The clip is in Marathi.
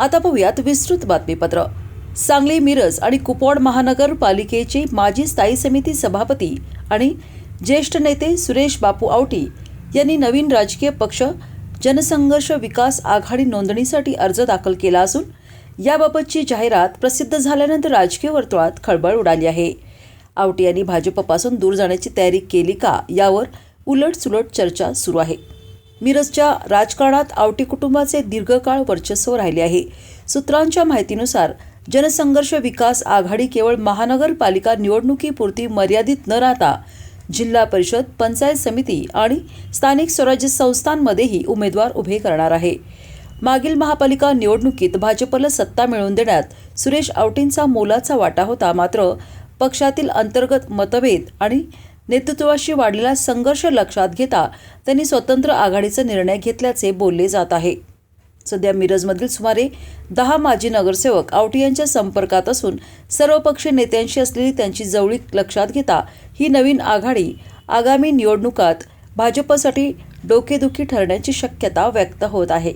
आता पाहूयात विस्तृत बातमीपत्र. सांगली मिरज आणि कुपवाड महानगरपालिकेचे माजी स्थायी समिती सभापती आणि ज्येष्ठ नेते सुरेश बापू आवटी यांनी नवीन राजकीय पक्ष जनसंघर्ष विकास आघाडी नोंदणीसाठी अर्ज दाखल केला असून याबाबतची जाहिरात प्रसिद्ध झाल्यानंतर राजकीय वर्तुळात खळबळ उडाली आहे. आवटी यांनी भाजपपासून दूर जाण्याची तयारी केली का? यावर उलटसुलट चर्चा सुरू आहे. मिरजच्या राजकारणात आवटी कुटुंबाचे दीर्घकाळ वर्चस्व राहिले आहे. सूत्रांच्या माहितीनुसार जनसंघर्ष विकास आघाडी केवळ महानगरपालिका निवडणुकीपुरती मर्यादित न राहता जिल्हा परिषद पंचायत समिती आणि स्थानिक स्वराज्य संस्थांमध्येही उमेदवार उभे करणार आहे. मागील महापालिका निवडणुकीत भाजपला सत्ता मिळवून देण्यात सुरेश आवटींचा मोलाचा वाटा होता. मात्र पक्षातील अंतर्गत मतभेद आणि नेतृत्वाशी वाढलेला संघर्ष लक्षात घेता त्यांनी स्वतंत्र आघाडीचा निर्णय घेतल्याचे बोलले जात आहे. सध्या मिरजमधील सुमारे दहा माजी नगरसेवक आवटी यांच्या संपर्कात असून सर्वपक्षीय नेत्यांशी असलेली त्यांची जवळीक लक्षात घेता ही नवीन आघाडी आगामी निवडणुकात भाजपसाठी डोकेदुखी ठरण्याची शक्यता व्यक्त होत आहे.